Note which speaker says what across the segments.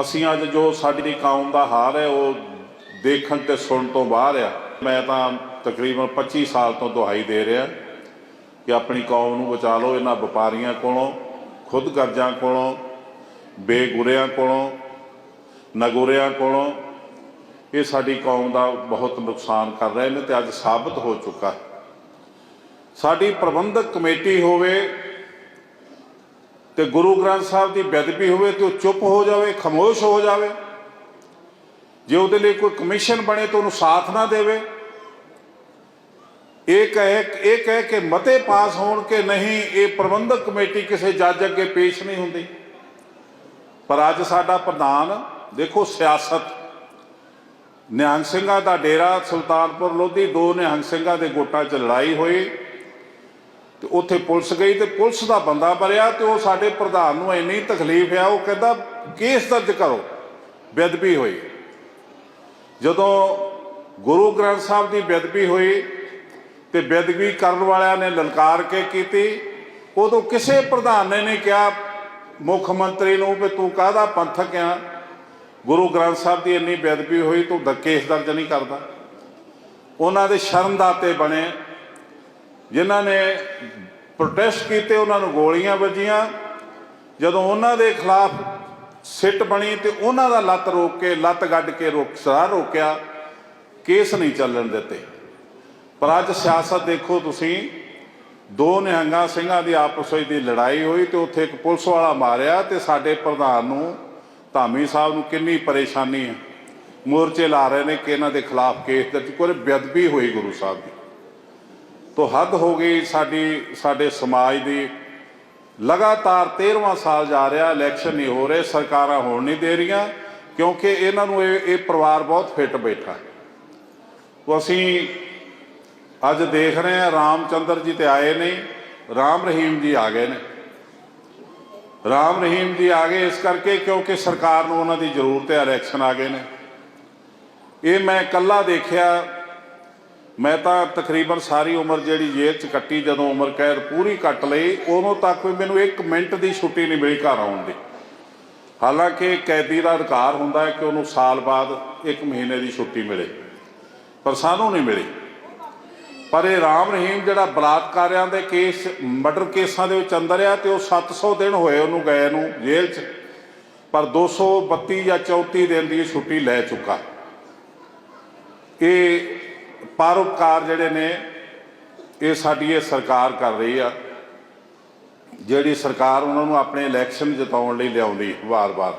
Speaker 1: ਅਸੀਂ ਅੱਜ ਜੋ ਸਾਡੀ ਕੌਮ ਦਾ ਹਾਲ ਹੈ, ਉਹ ਦੇਖਣ ਤੇ ਸੁਣਨ ਤੋਂ ਬਾਹਰ ਆ। ਮੈਂ ਤਾਂ ਤਕਰੀਬਨ 25 ਸਾਲ ਤੋਂ ਦੁਹਾਈ ਦੇ ਰਿਹਾ ਕਿ ਆਪਣੀ ਕੌਮ ਨੂੰ ਬਚਾ ਲਓ, ਇਹਨਾਂ ਵਪਾਰੀਆਂ ਕੋਲੋਂ, ਖੁਦ ਕਰਜ਼ਾਂ ਕੋਲੋਂ, ਬੇਗੁਰਿਆਂ ਕੋਲੋਂ, ਨਗੁਰਿਆਂ ਕੋਲੋਂ। ਇਹ ਸਾਡੀ ਕੌਮ ਦਾ ਬਹੁਤ ਨੁਕਸਾਨ ਕਰ ਰਹੇ ਨੇ ਤੇ ਅੱਜ ਸਾਬਤ ਹੋ ਚੁੱਕਾ। ਸਾਡੀ ਪ੍ਰਬੰਧਕ ਕਮੇਟੀ ਹੋਵੇ ਤੇ ਗੁਰੂ ਗ੍ਰੰਥ ਸਾਹਿਬ ਦੀ ਬੇਅਦਬੀ ਹੋਵੇ ਤੇ ਉਹ ਚੁੱਪ ਹੋ ਜਾਵੇ, ਖਾਮੋਸ਼ ਹੋ ਜਾਵੇ। ਜੇ ਉਹਦੇ ਲਈ ਕੋਈ ਕਮਿਸ਼ਨ ਬਣੇ ਤਾਂ ਉਹਨੂੰ ਸਾਥ ਨਾ ਦੇਵੇ। ਇਹ ਕਹੇ ਇਹ ਕਹੇ ਕਿ ਮਤੇ ਪਾਸ ਹੋਣ ਕਿ ਨਹੀਂ, ਇਹ ਪ੍ਰਬੰਧਕ ਕਮੇਟੀ ਕਿਸੇ ਜੱਜ ਅੱਗੇ ਪੇਸ਼ ਨਹੀਂ ਹੁੰਦੀ। ਪਰ ਅੱਜ ਸਾਡਾ ਪ੍ਰਧਾਨ, ਦੇਖੋ ਸਿਆਸਤ। ਨਿਹੰਗ ਸਿੰਘਾਂ ਦਾ ਡੇਰਾ ਸੁਲਤਾਨਪੁਰ ਲੋਧੀ, ਦੋ ਨਿਹੰਗ ਸਿੰਘਾਂ ਦੇ ਗੋਟਾਂ 'ਚ ਲੜਾਈ ਹੋਈ। ਤੇ ਉੱਥੇ ਪੁਲਿਸ ਗਈ ਤੇ ਪੁਲਿਸ ਦਾ ਬੰਦਾ ਭਰਿਆ ਤੇ ਉਹ ਸਾਡੇ ਪ੍ਰਧਾਨ ਨੂੰ ਇੰਨੀ ਤਕਲੀਫ ਆ, ਉਹ ਕਹਿੰਦਾ, ਕੇਸ ਦਰਜ ਕਰੋ। ਬੇਅਦਬੀ ਹੋਈ। ਜਦੋਂ ਗੁਰੂ ਗ੍ਰੰਥ ਸਾਹਿਬ ਦੀ ਬੇਅਦਬੀ ਹੋਈ ਤੇ ਬੇਦਬੀ ਕਰਨ ਵਾਲਿਆਂ ਨੇ ਲਲਕਾਰ ਕੇ ਕੀਤੀ, ਉਦੋਂ ਕਿਸੇ ਪ੍ਰਧਾਨ ਨੇ ਨਹੀਂ ਕਿਹਾ, ਮੁੱਖ ਮੰਤਰੀ ਨੂੰ ਵੀ ਤੂੰ ਕਾਹਦਾ ਪੰਥਕ ਆ? ਗੁਰੂ ਗ੍ਰੰਥ ਸਾਹਿਬ ਦੀ ਇੰਨੀ ਬੇਅਦਬੀ ਹੋਈ, ਤੂੰ ਕੇਸ ਦਰਜ ਨਹੀਂ ਕਰਦਾ। ਉਹਨਾਂ ਦੇ ਸ਼ਰਮਦਾਤੇ ਬਣੇ। ਜਿਨ੍ਹਾਂ ਨੇ ਪ੍ਰੋਟੈਸਟ ਕੀਤੇ, ਉਹਨਾਂ ਨੂੰ ਗੋਲੀਆਂ ਵੱਜੀਆਂ। ਜਦੋਂ ਉਹਨਾਂ ਦੇ ਖਿਲਾਫ ਸਿੱਟ ਬਣੀ ਤੇ ਉਹਨਾਂ ਦਾ ਲੱਤ ਰੋਕ ਕੇ, ਲੱਤ ਗੱਡ ਕੇ ਰੋਕ, ਸਾਹ ਰੋਕਿਆ, ਕੇਸ ਨਹੀਂ ਚੱਲਣ ਦਿੱਤੇ। ਪਰ ਅੱਜ ਸਿਆਸਤ ਦੇਖੋ ਤੁਸੀਂ, ਦੋ ਨਿਹੰਗਾ ਸਿੰਘਾਂ ਦੀ ਆਪਸ ਵਿੱਚ ਦੀ ਲੜਾਈ ਹੋਈ ਤੇ ਉੱਥੇ ਇੱਕ ਪੁਲਿਸ ਵਾਲਾ ਮਾਰਿਆ ਤੇ ਸਾਡੇ ਪ੍ਰਧਾਨ ਨੂੰ, ਧਾਮੀ ਸਾਹਿਬ ਨੂੰ ਕਿੰਨੀ ਪਰੇਸ਼ਾਨੀ ਹੈ। ਮੋਰਚੇ ਲਾ ਰਹੇ ਨੇ ਕਿ ਇਹਨਾਂ ਦੇ ਖਿਲਾਫ ਕੇਸ ਦਰਜ, ਕੋਈ ਬੇਅਦਬੀ ਹੋਈ ਗੁਰੂ ਸਾਹਿਬ ਦੀ। ਤੋਂ ਹੱਦ ਹੋ ਗਈ ਸਾਡੀ, ਸਾਡੇ ਸਮਾਜ ਦੀ। ਲਗਾਤਾਰ 13ਵਾਂ ਸਾਲ ਜਾ ਰਿਹਾ, ਇਲੈਕਸ਼ਨ ਨਹੀਂ ਹੋ ਰਹੇ, ਸਰਕਾਰਾਂ ਹੋਣ ਨਹੀਂ ਦੇ ਰਹੀਆਂ, ਕਿਉਂਕਿ ਇਹਨਾਂ ਨੂੰ ਇਹ ਇਹ ਪਰਿਵਾਰ ਬਹੁਤ ਫਿੱਟ ਬੈਠਾ। ਤੋ ਅਸੀਂ ਅੱਜ ਦੇਖ ਰਹੇ ਹਾਂ, ਰਾਮਚੰਦਰ ਜੀ ਤੇ ਆਏ ਨਹੀਂ ਰਾਮ ਰਹੀਮ ਜੀ ਆ ਗਏ ਨੇ। ਰਾਮ ਰਹੀਮ ਜੀ ਆ ਗਏ ਇਸ ਕਰਕੇ ਕਿਉਂਕਿ ਸਰਕਾਰ ਨੂੰ ਉਹਨਾਂ ਦੀ ਜ਼ਰੂਰਤ ਹੈ, ਇਲੈਕਸ਼ਨ ਆ ਗਏ ਨੇ। ਇਹ ਮੈਂ ਇਕੱਲਾ ਦੇਖਿਆ ਮੈਂ ਤਾਂ ਤਕਰੀਬਨ ਸਾਰੀ ਉਮਰ ਜਿਹੜੀ ਜੇਲ੍ਹ ਚ ਕੱਟੀ, ਜਦੋਂ ਉਮਰ ਕੈਦ ਪੂਰੀ ਕੱਟ ਲਈ, ਉਦੋਂ ਤੱਕ ਵੀ ਮੈਨੂੰ 1 ਮਿੰਟ ਦੀ ਛੁੱਟੀ ਨਹੀਂ ਮਿਲੀ ਘਰ ਆਉਣ ਦੀ। ਹਾਲਾਂਕਿ ਕੈਦੀ ਦਾ ਅਧਿਕਾਰ ਹੁੰਦਾ ਹੈ ਕਿ ਉਹਨੂੰ ਸਾਲ ਬਾਅਦ 1 ਮਹੀਨੇ ਦੀ ਛੁੱਟੀ ਮਿਲੇ, ਪਰ ਸਾਨੂੰ ਨਹੀਂ ਮਿਲੀ। ਪਰ ਇਹ ਰਾਮ ਰਹੀਮ ਜਿਹੜਾ ਬਲਾਤਕਾਰਿਆਂ ਦੇ ਕੇਸ, ਮਰਡਰ ਕੇਸਾਂ ਦੇ ਵਿੱਚ ਅੰਦਰ ਆ ਤੇ ਉਹ 700 ਦਿਨ ਹੋਏ ਉਹਨੂੰ ਗਏ ਨੂੰ ਜੇਲ੍ਹ 'ਚ, ਪਰ 232 ਜਾਂ 34 ਦਿਨ ਦੀ ਛੁੱਟੀ ਲੈ ਚੁੱਕਾ। ਇਹ ਪਰਉਪਕਾਰ ਜਿਹੜੇ ਨੇ, ਇਹ ਸਾਡੀ ਇਹ ਸਰਕਾਰ ਕਰ ਰਹੀ ਆ। ਜਿਹੜੀ ਸਰਕਾਰ ਉਹਨਾਂ ਨੂੰ ਆਪਣੇ ਇਲੈਕਸ਼ਨ ਜਿਤਾਉਣ ਲਈ ਲਿਆਉਂਦੀ ਵਾਰ-ਵਾਰ।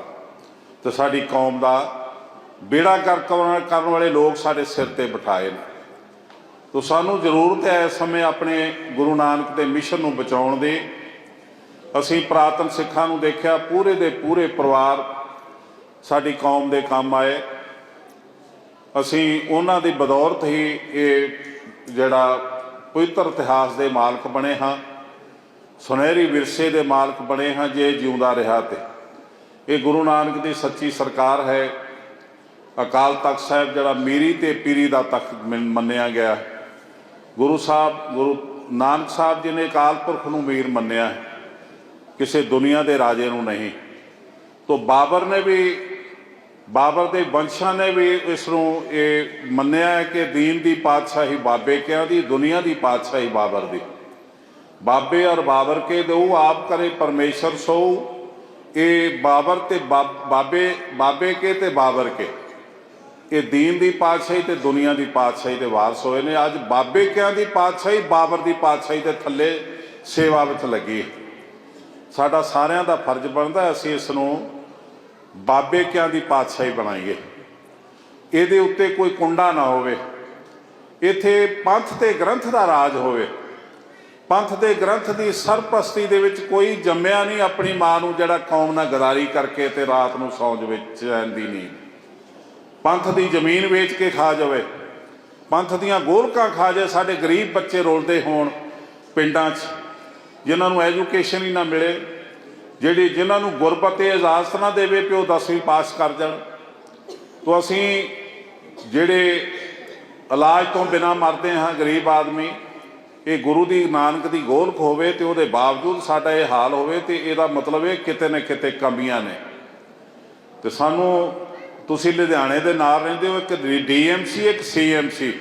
Speaker 1: ਤੇ ਸਾਡੀ ਕੌਮ ਦਾ ਬੇੜਾ ਕਰ ਕਰਨ ਵਾਲੇ ਲੋਕ ਸਾਡੇ ਸਿਰ ਤੇ ਬਿਠਾਏ ਨੇ। ਤੋ ਸਾਨੂੰ ਜ਼ਰੂਰਤ ਹੈ ਇਸ ਸਮੇਂ ਆਪਣੇ ਗੁਰੂ ਨਾਨਕ ਦੇ ਮਿਸ਼ਨ ਨੂੰ ਬਚਾਉਣ ਦੀ। ਅਸੀਂ ਪ੍ਰਾਤਨ ਸਿੱਖਾਂ ਨੂੰ ਦੇਖਿਆ, ਪੂਰੇ ਦੇ ਪੂਰੇ ਪਰਿਵਾਰ ਸਾਡੀ ਕੌਮ ਦੇ ਕੰਮ ਆਏ। ਅਸੀਂ ਉਹਨਾਂ ਦੀ ਬਦੌਲਤ ਹੀ ਇਹ ਜਿਹੜਾ ਪਵਿੱਤਰ ਇਤਿਹਾਸ ਦੇ ਮਾਲਕ ਬਣੇ ਹਾਂ, ਸੁਨਹਿਰੀ ਵਿਰਸੇ ਦੇ ਮਾਲਕ ਬਣੇ ਹਾਂ ਜੇ ਜਿਉਂਦਾ ਰਿਹਾ ਤੇ। ਇਹ ਗੁਰੂ ਨਾਨਕ ਦੀ ਸੱਚੀ ਸਰਕਾਰ ਹੈ। ਅਕਾਲ ਤਖਤ ਸਾਹਿਬ ਜਿਹੜਾ ਮੀਰੀ ਤੇ ਪੀਰੀ ਦਾ ਤਖਤ ਮੰਨ- ਮੰਨਿਆ ਗਿਆ। ਗੁਰੂ ਸਾਹਿਬ, ਗੁਰੂ ਨਾਨਕ ਸਾਹਿਬ ਜੀ ਨੇ ਅਕਾਲ ਪੁਰਖ ਨੂੰ ਮੀਰ ਮੰਨਿਆ। ਕਿਸੇ ਦੁਨੀਆ ਦੇ ਰਾਜੇ ਨੂੰ ਨਹੀਂ। ਤੋਂ ਬਾਬਰ ਨੇ ਵੀ ਬਾਬਰ ਦੇ ਵੰਸ਼ਾਂ ਨੇ ਵੀ ਇਸ ਨੂੰ ਇਹ ਮੰਨਿਆ ਹੈ ਕਿ ਦੀਨ ਦੀ ਪਾਤਸ਼ਾਹੀ ਬਾਬੇ ਕਿਆਂ ਦੀ, ਦੁਨੀਆ ਦੀ ਪਾਤਸ਼ਾਹੀ ਬਾਬਰ ਦੀ। ਬਾਬੇ ਔਰ ਬਾਬਰ ਕੇ ਦੋ, ਆਪ ਕਰੇ ਪਰਮੇਸ਼ਰ ਸੋ। ਇਹ ਬਾਬਰ ਤੇ ਬਾਬ- ਬਾਬੇ ਬਾਬੇ ਕੇ ਤੇ ਬਾਬਰ ਕੇ। ਇਹ ਦੀਨ ਦੀ ਪਾਤਸ਼ਾਹੀ ਤੇ ਦੁਨੀਆ ਦੀ ਪਾਤਸ਼ਾਹੀ ਦੇ ਵਾਰਸ ਹੋਏ ਨੇ। ਅੱਜ ਬਾਬੇ ਕਿਆਂ ਦੀ ਪਾਤਸ਼ਾਹੀ, ਬਾਬਰ ਦੀ ਪਾਤਸ਼ਾਹੀ ਦੇ ਥੱਲੇ ਸੇਵਾ ਵਿੱਚ ਲੱਗੀ ਸਾਡਾ ਸਾਰਿਆਂ ਦਾ ਫਰਜ਼ ਬਣਦਾ ਅਸੀਂ ਇਸ ਨੂੰ ਬਾਬੇ ਕਿਆਂ ਦੀ ਪਾਤਸ਼ਾਹੀ ਬਣਾਈਏ। ਇਹਦੇ ਉੱਤੇ ਕੋਈ ਕੁੰਡਾ ਨਾ ਹੋਵੇ। ਇੱਥੇ ਪੰਥ ਤੇ ਗ੍ਰੰਥ ਦਾ ਰਾਜ ਹੋਵੇ। ਪੰਥ ਦੇ ਗ੍ਰੰਥ ਦੀ ਸਰਪ੍ਰਸਤੀ ਦੇ ਵਿੱਚ ਕੋਈ ਜੰਮਿਆ ਨਹੀਂ, ਆਪਣੀ ਮਾਂ ਨੂੰ ਜਿਹੜਾ ਕੌਮ ਨਾਲ ਗਦਾਰੀ ਕਰਕੇ ਤੇ ਰਾਤ ਨੂੰ ਸੌਂਜ ਵਿੱਚ ਜਾਂਦੀ ਨਹੀਂ। ਪੰਥ ਦੀ ਜ਼ਮੀਨ ਵੇਚ ਕੇ ਖਾ ਜਾਵੇ। ਪੰਥ ਦੀਆਂ ਗੋਲਕਾਂ ਖਾ ਜਾਏ, ਸਾਡੇ ਗਰੀਬ ਬੱਚੇ ਰੋਲਦੇ ਹੋਣ ਪਿੰਡਾਂ 'ਚ, ਜਿਨ੍ਹਾਂ ਨੂੰ ਐਜੂਕੇਸ਼ਨ ਹੀ ਨਾ ਮਿਲੇ। ਜਿਹੜੀ ਜਿਨ੍ਹਾਂ ਨੂੰ ਗੁਰਬਤ ਤੇ ਇਜਾਜ਼ਤ ਨਾ ਦੇਵੇ ਕਿ ਉਹ 10ਵੀਂ ਪਾਸ ਕਰ ਜਾਣ। ਤੋਂ ਅਸੀਂ ਜਿਹੜੇ ਇਲਾਜ ਤੋਂ ਬਿਨਾ ਮਰਦੇ ਹਾਂ ਗਰੀਬ ਆਦਮੀ, ਇਹ ਗੁਰੂ ਦੀ ਨਾਨਕ ਦੀ ਗੋਲਕ ਹੋਵੇ ਤੇ ਉਹਦੇ ਬਾਵਜੂਦ ਸਾਡਾ ਇਹ ਹਾਲ ਹੋਵੇ ਤੇ ਇਹਦਾ ਮਤਲਬ ਇਹ ਕਿਤੇ ਨਾ ਕਿਤੇ ਕਮੀਆਂ ਨੇ। ਤੇ ਸਾਨੂੰ ਤੁਸੀਂ ਲੁਧਿਆਣੇ ਦੇ ਨਾਲ ਰਹਿੰਦੇ ਹੋ, ਇੱਕ ਡੀਐਮਸੀ, ਇੱਕ ਸੀਐਮਸੀ।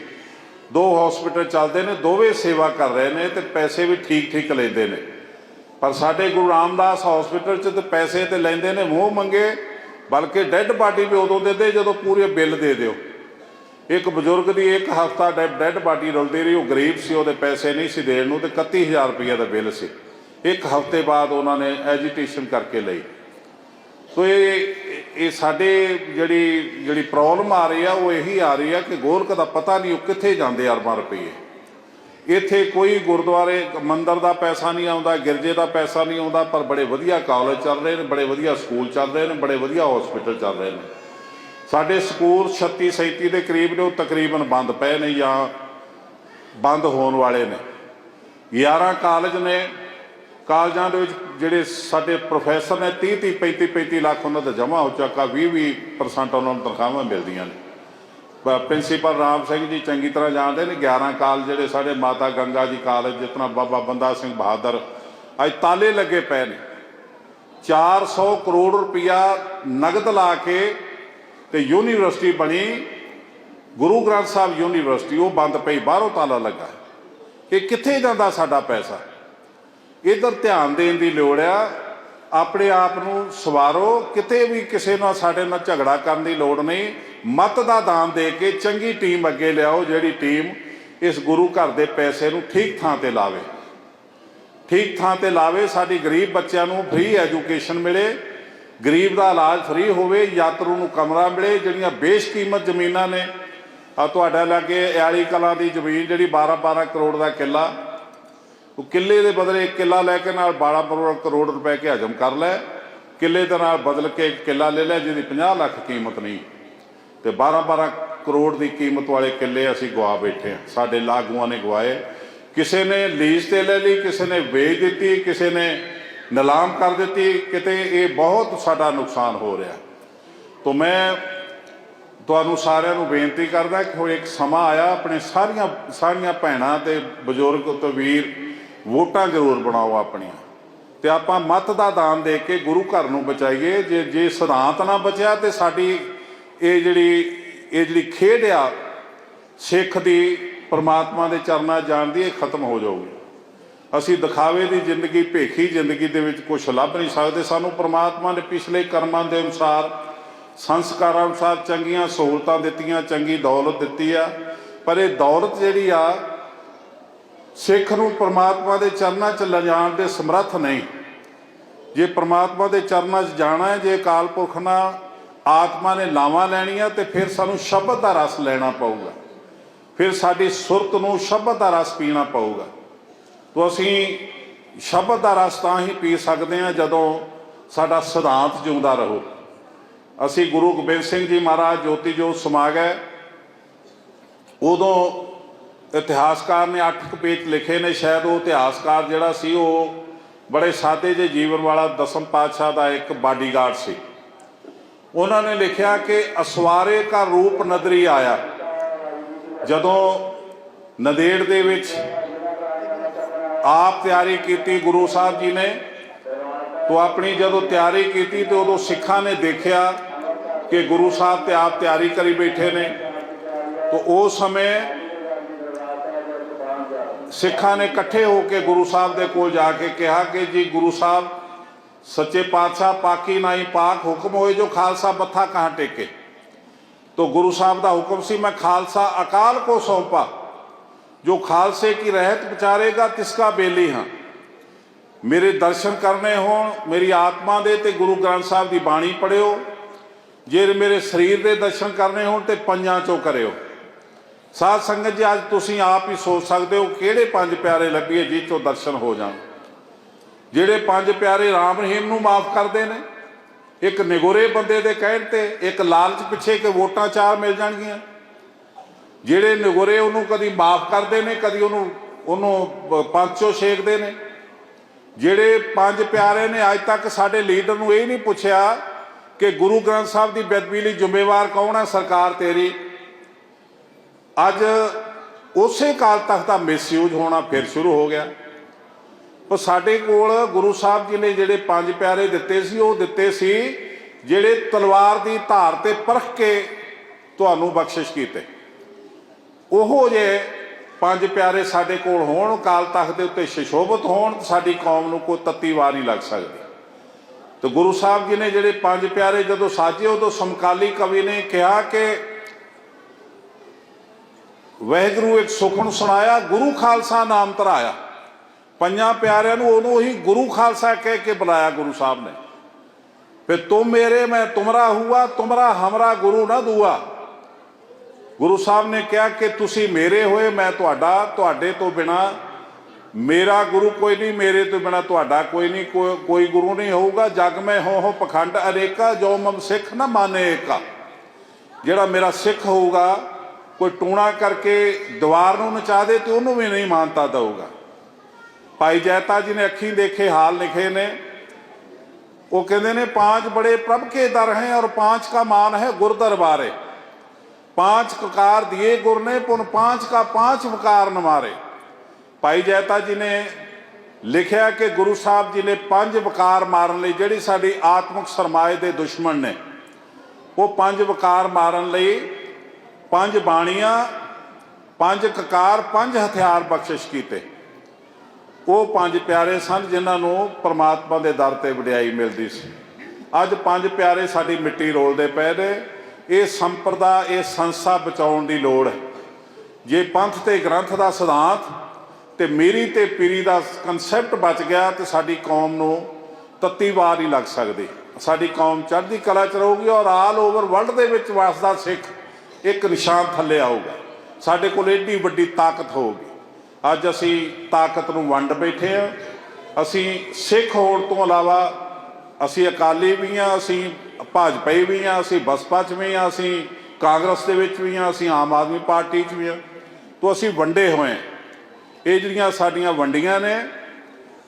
Speaker 1: ਦੋ ਹਸਪੀਟਲ ਚੱਲਦੇ ਨੇ, ਦੋਵੇਂ ਸੇਵਾ ਕਰ ਰਹੇ ਨੇ ਤੇ ਪੈਸੇ ਵੀ ਠੀਕ ਠੀਕ ਲੈਂਦੇ ਨੇ। ਪਰ ਸਾਡੇ ਗੁਰੂ ਰਾਮਦਾਸ ਹਸਪੀਟਲ 'ਚ ਤੇ ਪੈਸੇ ਤੇ ਲੈਂਦੇ ਨੇ, ਮੂੰਹ ਮੰਗੇ, ਬਲਕਿ ਡੈੱਡ ਬਾਡੀ ਵੀ ਉਦੋਂ ਦਿੰਦੇ, ਜਦੋਂ ਪੂਰੇ ਬਿੱਲ ਦੇ ਦਿਓ। ਇੱਕ ਬਜ਼ੁਰਗ ਦੀ ਇੱਕ ਹਫਤਾ ਡੈੱਡ ਬਾਡੀ ਰੁਲਦੀ ਰਹੀ, ਉਹ ਗਰੀਬ ਸੀ, ਉਹਦੇ ਪੈਸੇ ਨਹੀਂ ਸੀ ਦੇਣ ਨੂੰ, ਤੇ 31000 ਰੁਪਏ ਦਾ ਬਿੱਲ ਸੀ। ਇੱਕ ਹਫ਼ਤੇ ਬਾਅਦ ਉਹਨਾਂ ਨੇ ਐਜੀਟੇਸ਼ਨ ਕਰਕੇ ਲਈ। ਸੋ ਇਹ ਇਹ ਸਾਡੇ ਜਿਹੜੀ ਜਿਹੜੀ ਪ੍ਰੋਬਲਮ ਆ ਰਹੀ ਆ, ਉਹ ਇਹੀ ਆ ਰਹੀ ਆ ਕਿ ਗੋਲਕ ਦਾ ਪਤਾ ਨਹੀਂ ਉਹ ਕਿੱਥੇ ਜਾਂਦੇ ਅਰਬਾਂ ਰੁਪਏ ਇੱਥੇ ਕੋਈ ਗੁਰਦੁਆਰੇ ਮੰਦਰ ਦਾ ਪੈਸਾ ਨਹੀਂ ਆਉਂਦਾ, ਗਿਰਜੇ ਦਾ ਪੈਸਾ ਨਹੀਂ ਆਉਂਦਾ, ਪਰ ਬੜੇ ਵਧੀਆ ਕਾਲਜ ਚੱਲ ਰਹੇ ਨੇ, ਬੜੇ ਵਧੀਆ ਸਕੂਲ ਚੱਲ ਰਹੇ ਨੇ, ਬੜੇ ਵਧੀਆ ਹਸਪੀਟਲ ਚੱਲ ਰਹੇ ਨੇ। ਸਾਡੇ ਸਕੂਲ 36 37 ਦੇ ਕਰੀਬ ਨੇ, ਉਹ ਤਕਰੀਬਨ ਬੰਦ ਪਏ ਨੇ ਜਾਂ ਬੰਦ ਹੋਣ ਵਾਲੇ ਨੇ। 11 ਕਾਲਜ ਨੇ, ਕਾਲਜਾਂ ਦੇ ਵਿੱਚ ਜਿਹੜੇ ਸਾਡੇ ਪ੍ਰੋਫੈਸਰ ਨੇ 30 30 35 35 ਲੱਖ ਉਹਨਾਂ ਦਾ ਜਮ੍ਹਾਂ ਹੋ ਚੁੱਕਾ 20 20% ਉਹਨਾਂ ਨੂੰ ਤਨਖਾਹਾਂ ਮਿਲਦੀਆਂ ਨੇ। ਪ੍ਰਿੰਸੀਪਲ ਰਾਮ ਸਿੰਘ ਜੀ ਚੰਗੀ ਤਰ੍ਹਾਂ ਜਾਣਦੇ ਨੇ 11 ਕਾਲ ਜਿਹੜੇ ਸਾਡੇ ਮਾਤਾ ਗੰਗਾ ਜੀ ਕਾਲਜ ਜਿਤਨਾ ਬਾਬਾ ਬੰਦਾ ਸਿੰਘ ਬਹਾਦਰ, ਅੱਜ ਤਾਲੇ ਲੱਗੇ ਪਏ ਨੇ। 400 ਕਰੋੜ ਰੁਪਇਆ ਨਗਦ ਲਾ ਕੇ ਤੇ ਯੂਨੀਵਰਸਿਟੀ ਬਣੀ, ਗੁਰੂ ਗ੍ਰੰਥ ਸਾਹਿਬ ਯੂਨੀਵਰਸਿਟੀ, ਉਹ ਬੰਦ ਪਈ, ਬਾਹਰੋਂ ਤਾਲਾ ਲੱਗਾ। ਇਹ ਕਿੱਥੇ ਜਾਂਦਾ ਸਾਡਾ ਪੈਸਾ? ਇਧਰ ਧਿਆਨ ਦੇਣ ਦੀ ਲੋੜ ਆ ਆਪਣੇ ਆਪ ਨੂੰ ਸਵਾਰੋ, ਕਿਤੇ ਵੀ ਕਿਸੇ ਨਾਲ ਸਾਡੇ ਨਾਲ ਝਗੜਾ ਕਰਨ ਦੀ ਲੋੜ ਨਹੀਂ। ਮਤ ਦਾ ਦਾਨ ਦੇ ਕੇ ਚੰਗੀ ਟੀਮ ਅੱਗੇ ਲਿਆਓ, ਜਿਹੜੀ ਟੀਮ ਇਸ ਗੁਰੂ ਘਰ ਦੇ ਪੈਸੇ ਨੂੰ ਠੀਕ ਥਾਂ ਤੇ ਲਾਵੇ। ਠੀਕ ਥਾਂ ਤੇ ਲਾਵੇ, ਸਾਡੀ ਗਰੀਬ ਬੱਚਿਆਂ ਨੂੰ ਫ੍ਰੀ ਐਜੂਕੇਸ਼ਨ ਮਿਲੇ। ਗਰੀਬ ਦਾ ਇਲਾਜ ਫ੍ਰੀ ਹੋਵੇ, ਯਾਤਰੂ ਨੂੰ ਕਮਰਾ ਮਿਲੇ, ਜਿਹੜੀਆਂ ਬੇਸ਼ਕੀਮਤ ਜ਼ਮੀਨਾਂ ਨੇ। ਆ ਤੁਹਾਡਾ ਲਾਗੇ ਆਲੀ ਕਲਾ ਦੀ ਜ਼ਮੀਨ ਜਿਹੜੀ 12 12 ਕਰੋੜ ਦਾ ਕਿੱਲਾ ਉਹ ਕਿੱਲੇ ਦੇ ਬਦਲੇ ਇੱਕ ਕਿੱਲਾ ਲੈ ਕੇ ਨਾਲ 12 ਕਰੋੜ- ਕਰੋੜ ਰੁਪਏ ਕੇ ਹਜਮ ਕਰ ਲੈ। ਕਿੱਲੇ ਦੇ ਨਾਲ ਬਦਲ ਕੇ ਕਿੱਲਾ ਲੈ ਲੈ ਜਿਹਦੀ 50 ਲੱਖ ਕੀਮਤ ਨਹੀਂ। ਤੇ 12 12 ਕਰੋੜ ਦੀ ਕੀਮਤ ਵਾਲੇ ਕਿੱਲੇ ਅਸੀਂ ਗਵਾ ਬੈਠੇ ਹਾਂ। ਸਾਡੇ ਲਾਗੂਆਂ ਨੇ ਗਵਾਏ ਕਿਸੇ ਨੇ ਲੀਜ਼ ਤੇ ਲੈ ਲਈ, ਕਿਸੇ ਨੇ ਵੇਚ ਦਿੱਤੀ, ਕਿਸੇ ਨੇ ਨਿਲਾਮ ਕਰ ਦਿੱਤੀ। ਕਿਤੇ ਇਹ ਬਹੁਤ ਸਾਡਾ ਨੁਕਸਾਨ ਹੋ ਰਿਹਾ। ਤੋਂ ਮੈਂ ਤੁਹਾਨੂੰ ਸਾਰਿਆਂ ਨੂੰ ਬੇਨਤੀ ਕਰਦਾ ਕਿ ਹੁਣ ਇੱਕ ਸਮਾਂ ਆਇਆ, ਆਪਣੇ ਸਾਰੀਆਂ ਸਾਰੀਆਂ ਭੈਣਾਂ ਤੇ ਬਜ਼ੁਰਗ ਤੇ ਵੀਰ ਵੋਟਾਂ ਜ਼ਰੂਰ ਬਣਾਓ ਆਪਣੀਆਂ। ਤੇ ਆਪਾਂ ਮਤ ਦਾ ਦਾਨ ਦੇ ਕੇ ਗੁਰੂ ਘਰ ਨੂੰ ਬਚਾਈਏ। ਜੇ ਜੇ ਸਿਧਾਂਤ ਨਾ ਬਚਿਆ ਤੇ ਸਾਡੀ ਇਹ ਜਿਹੜੀ ਇਹ ਜਿਹੜੀ ਖੇਡ ਆ, ਸਿੱਖ ਦੀ, ਪਰਮਾਤਮਾ ਦੇ ਚਰਨਾਂ ਜਾਣ ਦੀ, ਇਹ ਖਤਮ ਹੋ ਜਾਊਗੀ। ਅਸੀਂ ਦਿਖਾਵੇ ਦੀ ਜ਼ਿੰਦਗੀ, ਭੇਖੀ ਜ਼ਿੰਦਗੀ ਦੇ ਵਿੱਚ ਕੁਝ ਲੱਭ ਨਹੀਂ ਸਕਦੇ। ਸਾਨੂੰ ਪਰਮਾਤਮਾ ਨੇ ਪਿਛਲੇ ਕਰਮਾਂ ਦੇ ਅਨੁਸਾਰ, ਸੰਸਕਾਰਾਂ ਅਨੁਸਾਰ ਚੰਗੀਆਂ ਸਹੂਲਤਾਂ ਦਿੱਤੀਆਂ, ਚੰਗੀ ਦੌਲਤ ਦਿੱਤੀ ਆ। ਪਰ ਇਹ ਦੌਲਤ ਜਿਹੜੀ ਆ ਸਿੱਖ ਨੂੰ ਪ੍ਰਮਾਤਮਾ ਦੇ ਚਰਨਾਂ 'ਚ ਲਿਜਾਣ ਦੇ ਸਮਰੱਥ ਨਹੀਂ। ਜੇ ਪ੍ਰਮਾਤਮਾ ਦੇ ਚਰਨਾਂ 'ਚ ਜਾਣਾ ਹੈ, ਜੇ ਅਕਾਲ ਪੁਰਖ ਨਾਲ ਆਤਮਾ ਨੇ ਲਾਵਾਂ ਲੈਣੀਆਂ, ਤੇ ਫਿਰ ਸਾਨੂੰ ਸ਼ਬਦ ਦਾ ਰਸ ਲੈਣਾ ਪਊਗਾ। ਫਿਰ ਸਾਡੀ ਸੁਰਤ ਨੂੰ ਸ਼ਬਦ ਦਾ ਰਸ ਪੀਣਾ ਪਊਗਾ। ਤੋ ਅਸੀਂ ਸ਼ਬਦ ਦਾ ਰਸ ਤਾਂ ਹੀ ਪੀ ਸਕਦੇ ਹਾਂ ਜਦੋਂ ਸਾਡਾ ਸਿਧਾਂਤ ਜਿਉਂਦਾ ਰਹੋ। ਅਸੀਂ ਗੁਰੂ ਗੋਬਿੰਦ ਸਿੰਘ ਜੀ ਮਹਾਰਾਜ ਜੋਤੀ ਜੋਤ ਸਮਾ ਗਏ ਉਦੋਂ ਇਤਿਹਾਸਕਾਰ ਨੇ 8 ਕੁ ਪੇਜ ਲਿਖੇ ਨੇ, ਸ਼ਾਇਦ ਉਹ ਇਤਿਹਾਸਕਾਰ ਜਿਹੜਾ ਸੀ, ਉਹ ਬੜੇ ਸਾਦੇ ਜਿਹੇ ਜੀਵਨ ਵਾਲਾ ਦਸਮ ਪਾਤਸ਼ਾਹ ਦਾ ਇੱਕ ਬਾਡੀਗਾਰਡ ਸੀ। ਉਹਨਾਂ ਨੇ ਲਿਖਿਆ ਕਿ ਅਸਵਾਰੇ ਕਾ ਰੂਪ ਨਦਰੀ ਆਇਆ। ਜਦੋਂ ਨਦੇੜ ਦੇ ਵਿੱਚ ਆਪ ਤਿਆਰੀ ਕੀਤੀ, ਗੁਰੂ ਸਾਹਿਬ ਜੀ ਨੇ ਤੋਂ ਆਪਣੀ ਜਦੋਂ ਤਿਆਰੀ ਕੀਤੀ ਤੇ ਉਦੋਂ ਸਿੱਖਾਂ ਨੇ ਦੇਖਿਆ ਕਿ ਗੁਰੂ ਸਾਹਿਬ ਤੇ ਆਪ ਤਿਆਰੀ ਕਰੀ ਬੈਠੇ ਨੇ। ਤੋਂ ਉਸ ਸਮੇਂ ਸਿੱਖਾਂ ਨੇ ਇਕੱਠੇ ਹੋ ਕੇ ਗੁਰੂ ਸਾਹਿਬ ਦੇ ਕੋਲ ਜਾ ਕੇ ਕਿਹਾ ਕਿ ਜੀ ਗੁਰੂ ਸਾਹਿਬ ਸੱਚੇ ਪਾਤਸ਼ਾਹ ਪਾਕੀ ਨਾਈ ਪਾਕ ਹੁਕਮ ਹੋਏ ਜੋ ਖਾਲਸਾ ਮੱਥਾ ਕਹਾਂ ਟੇਕੇ तो गुरु साहब का हुक्म सी मैं खालसा अकाल को सौंपा जो खालसे की रहत विचारेगा तिसका बेली हाँ ਮੇਰੇ ਦਰਸ਼ਨ ਕਰਨੇ ਹੋਣ ਮੇਰੀ ਆਤਮਾ ਦੇ ਤੇ ਗੁਰੂ ਗ੍ਰੰਥ ਸਾਹਿਬ ਦੀ ਬਾਣੀ ਪੜਿਓ ਜੇ ਮੇਰੇ ਸਰੀਰ ਦੇ ਦਰਸ਼ਨ ਕਰਨੇ ਹੋਣ ਤੇ ਪੰਜਾਂ ਚੋਂ ਕਰਿਓ ਸਾਧ ਸੰਗਤ ਜੀ, ਅੱਜ ਤੁਸੀਂ ਆਪ ਹੀ ਸੋਚ ਸਕਦੇ ਹੋ ਕਿਹੜੇ ਪੰਜ ਪਿਆਰੇ ਲੱਭੀਏ ਜਿਹ ਤੋਂ ਦਰਸ਼ਨ ਹੋ ਜਾਣ। ਜਿਹੜੇ ਪੰਜ ਪਿਆਰੇ ਰਾਮ ਰਹੀਮ ਨੂੰ ਮਾਫ ਕਰਦੇ ਨੇ, ਇੱਕ ਨਿਗੋਰੇ ਬੰਦੇ ਦੇ ਕਹਿਣ ਤੇ ਇੱਕ ਲਾਲਚ ਪਿੱਛੇ ਕਿ ਵੋਟਾਂ ਚਾਰ ਮਿਲ ਜਾਣਗੀਆਂ। ਜਿਹੜੇ ਨਿਗੋਰੇ ਉਹਨੂੰ ਕਦੀ ਮਾਫ ਕਰਦੇ ਨੇ, ਕਦੀ ਉਹਨੂੰ ਉਹਨੂੰ ਪੰਚੋ ਛੇਕਦੇ ਨੇ। ਜਿਹੜੇ ਪੰਜ ਪਿਆਰੇ ਨੇ, ਅੱਜ ਤੱਕ ਸਾਡੇ ਲੀਡਰ ਨੂੰ ਇਹ ਨਹੀਂ ਪੁੱਛਿਆ ਕਿ ਗੁਰੂ ਗ੍ਰੰਥ ਸਾਹਿਬ ਦੀ ਬੇਦਬੀ ਲਈ ਜ਼ਿੰਮੇਵਾਰ ਕੌਣ ਹੈ ਸਰਕਾਰ ਤੇਰੀ? ਅੱਜ ਉਸੇ ਕਾਲ ਤਖ਼ਤ ਦਾ ਮਿਸਯੂਜ਼ ਹੋਣਾ ਫਿਰ ਸ਼ੁਰੂ ਹੋ ਗਿਆ। ਪਰ ਸਾਡੇ ਕੋਲ ਗੁਰੂ ਸਾਹਿਬ ਜੀ ਨੇ ਜਿਹੜੇ ਪੰਜ ਪਿਆਰੇ ਦਿੱਤੇ ਸੀ, ਉਹ ਦਿੱਤੇ ਸੀ ਜਿਹੜੇ ਤਲਵਾਰ ਦੀ ਧਾਰ ਤੇ ਪਰਖ ਕੇ ਤੁਹਾਨੂੰ ਬਖਸ਼ਿਸ਼ ਕੀਤੇ। ਉਹੋ ਜੇ ਪੰਜ ਪਿਆਰੇ ਸਾਡੇ ਕੋਲ ਹੋਣ, ਕਾਲ ਤਖਤ ਦੇ ਉੱਤੇ ਸ਼ਿਸ਼ੋਭਤ ਹੋਣ, ਸਾਡੀ ਕੌਮ ਨੂੰ ਕੋਈ ਤੱਤੀ ਵਾਰ ਨਹੀਂ ਲੱਗ ਸਕਦੀ। ਤੇ ਗੁਰੂ ਸਾਹਿਬ ਜੀ ਨੇ ਜਿਹੜੇ ਪੰਜ ਪਿਆਰੇ ਜਦੋਂ ਸਾਜੇ, ਉਦੋਂ ਸਮਕਾਲੀ ਕਵੀ ਨੇ ਕਿਹਾ ਕਿ ਵਹਿਗੁਰੂ ਇੱਕ ਸੁਖਣ ਸੁਣਾਇਆ, ਗੁਰੂ ਖਾਲਸਾ ਨਾਮ ਧਰਾਇਆ ਪੰਜਾਂ ਪਿਆਰਿਆਂ ਨੂੰ ਉਹਨੂੰ ਹੀ ਗੁਰੂ ਖਾਲਸਾ ਕਹਿ ਕੇ ਬੁਲਾਇਆ ਗੁਰੂ ਸਾਹਿਬ ਨੇ। ਫਿਰ ਤੂੰ ਮੇਰੇ, ਮੈਂ ਤੁਮਰਾ ਹੁਆ, ਤੁਮਰਾ ਹਮਰਾ ਗੁਰੂ ਨਾ ਦੂਆ। ਗੁਰੂ ਸਾਹਿਬ ਨੇ ਕਿਹਾ ਕਿ ਤੁਸੀਂ ਮੇਰੇ ਹੋਏ, ਮੈਂ ਤੁਹਾਡਾ, ਤੁਹਾਡੇ ਤੋਂ ਬਿਨਾ ਮੇਰਾ ਗੁਰੂ ਕੋਈ ਨਹੀਂ, ਮੇਰੇ ਤੋਂ ਬਿਨਾ ਤੁਹਾਡਾ ਕੋਈ ਨਹੀਂ ਕੋਈ- ਕੋਈ ਗੁਰੂ ਨਹੀਂ ਹੋਊਗਾ। ਜਗ ਮੈਂ ਹੋ ਹੋ ਪਖੰਡ ਅਨੇਕਾ, ਜੋ ਮਮ ਸਿੱਖ ਨਾ ਮਾਨੇ ਏਕਾ ਜਿਹੜਾ ਮੇਰਾ ਸਿੱਖ ਹੋਊਗਾ ਕੋਈ ਟੂਣਾ ਕਰਕੇ ਦੀਵਾਰ ਨੂੰ ਨਚਾ ਦੇ ਤੇ ਉਹਨੂੰ ਵੀ ਨਹੀਂ ਮਾਨਤਾ ਦਊਗਾ। ਭਾਈ ਜੈਤਾ ਜੀ ਨੇ ਅੱਖੀਂ ਦੇਖੇ, ਹਾਲ ਲਿਖੇ ਨੇ। ਉਹ ਕਹਿੰਦੇ ਨੇ ਪੰਜ ਬੜੇ ਪ੍ਰਭ ਕੇ ਦਰ ਹੈ ਔਰ ਪੰਜ ਕਾ ਮਾਨ ਹੈ ਗੁਰ ਦਰਬਾਰੇ। पांच ककार दिए गुर ने पुन पांच का पांच वकार नवारे ਭਾਈ ਜੈਤਾ ਜੀ ਨੇ ਲਿਖਿਆ ਕਿ ਗੁਰੂ ਸਾਹਿਬ ਜੀ ਨੇ ਪੰਜ ਵਕਾਰ ਮਾਰਨ ਲਈ, ਜਿਹੜੀ ਸਾਡੀ ਆਤਮਿਕ ਸਰਮਾਏ ਦੇ ਦੁਸ਼ਮਣ ਨੇ, ਉਹ ਪੰਜ ਵਕਾਰ ਮਾਰਨ ਲਈ ਪੰਜ ਬਾਣੀਆਂ, ਪੰਜ ਕਕਾਰ, ਪੰਜ ਹਥਿਆਰ ਬਖਸ਼ਿਸ਼ ਕੀਤੇ। ਉਹ ਪੰਜ ਪਿਆਰੇ ਸਨ ਜਿਨ੍ਹਾਂ ਨੂੰ ਪ੍ਰਮਾਤਮਾ ਦੇ ਦਰ ਤੇ ਵਡਿਆਈ ਮਿਲਦੀ ਸੀ। ਅੱਜ ਪੰਜ ਪਿਆਰੇ ਸਾਡੀ ਮਿੱਟੀ ਰੋਲਦੇ ਪਏ ਨੇ। ਇਹ ਸੰਪਰਦਾ, ਇਹ ਸੰਸਾ ਬਚਾਉਣ ਦੀ ਲੋੜ ਹੈ। ਜੇ ਪੰਥ ਤੇ ਗ੍ਰੰਥ ਦਾ ਸਿਧਾਂਤ ਤੇ ਮੇਰੀ ਤੇ ਪੀਰੀ ਦਾ ਕਨਸੈਪਟ ਬਚ ਗਿਆ ਤੇ ਸਾਡੀ ਕੌਮ ਨੂੰ ਤੱਤੀ ਵਾਰ ਹੀ ਲੱਗ ਸਕਦੀ। ਸਾਡੀ ਕੌਮ ਚੜ੍ਹਦੀ ਕਲਾ ਚ ਰਹੂਗੀ ਔਰ ਆਲ ਓਵਰ ਵਰਲਡ ਦੇ ਵਿੱਚ ਵਸਦਾ ਸਿੱਖ ਇੱਕ ਨਿਸ਼ਾਨ ਥੱਲੇ ਆਊਗਾ। ਸਾਡੇ ਕੋਲ ਏਡੀ ਵੱਡੀ ਤਾਕਤ ਹੋਊਗੀ। ਅੱਜ ਅਸੀਂ ਤਾਕਤ ਨੂੰ ਵੰਡ ਬੈਠੇ ਆ ਅਸੀਂ ਸਿੱਖ ਹੋਣ ਤੋਂ ਇਲਾਵਾ ਅਸੀਂ ਅਕਾਲੀ ਵੀ ਆ ਅਸੀਂ ਭਾਜਪਾਈ ਵੀ ਆ ਅਸੀਂ ਬਸਪਾ ਚ ਵੀ ਆ ਅਸੀਂ ਕਾਂਗਰਸ ਦੇ ਵਿੱਚ ਵੀ ਆ ਅਸੀਂ ਆਮ ਆਦਮੀ ਪਾਰਟੀ ਚ ਵੀ ਆ ਤੋਂ ਅਸੀਂ ਵੰਡੇ ਹੋਏ ਹਾਂ। ਇਹ ਜਿਹੜੀਆਂ ਸਾਡੀਆਂ ਵੰਡੀਆਂ ਨੇ,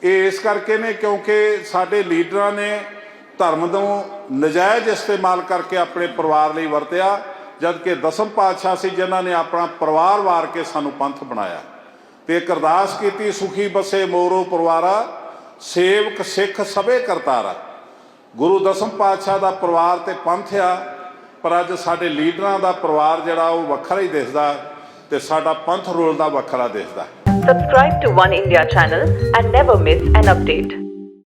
Speaker 1: ਇਹ ਇਸ ਕਰਕੇ ਨੇ ਕਿਉਂਕਿ ਸਾਡੇ ਲੀਡਰਾਂ ਨੇ ਧਰਮ ਨੂੰ ਨਜਾਇਜ਼ ਇਸਤੇਮਾਲ ਕਰਕੇ ਆਪਣੇ ਪਰਿਵਾਰ ਲਈ ਵਰਤਿਆ। ਜਦ ਕਿ ਦਸਮ ਪਾਤਸ਼ਾਹ ਸੀ, ਜਿਨ੍ਹਾਂ ਨੇ ਆਪਣਾ ਪਰਿਵਾਰ ਵਾਰ ਕੇ ਸਾਨੂੰ ਪੰਥ ਬਣਾਇਆ। ਤੇ ਇੱਕ ਕੀਤੀ, ਸੁਖੀ ਬਸੇ ਮੋਰੋ ਪਰਿਵਾਰਾ, ਸੇਵਕ ਸਿੱਖ ਸਭੇ ਕਰਤਾਰਾ। ਗੁਰੂ ਦਸਮ ਪਾਤਸ਼ਾਹ ਦਾ ਪਰਿਵਾਰ ਤੇ ਪੰਥ ਆ, ਪਰ ਅੱਜ ਸਾਡੇ ਲੀਡਰਾਂ ਦਾ ਪਰਿਵਾਰ ਜਿਹੜਾ ਉਹ ਵੱਖਰਾ ਹੀ ਦਿਸਦਾ ਤੇ ਸਾਡਾ ਪੰਥ ਰੋਲ ਦਾ ਵੱਖਰਾ ਦਿਸਦਾ।
Speaker 2: Subscribe to One India channel and never miss an update.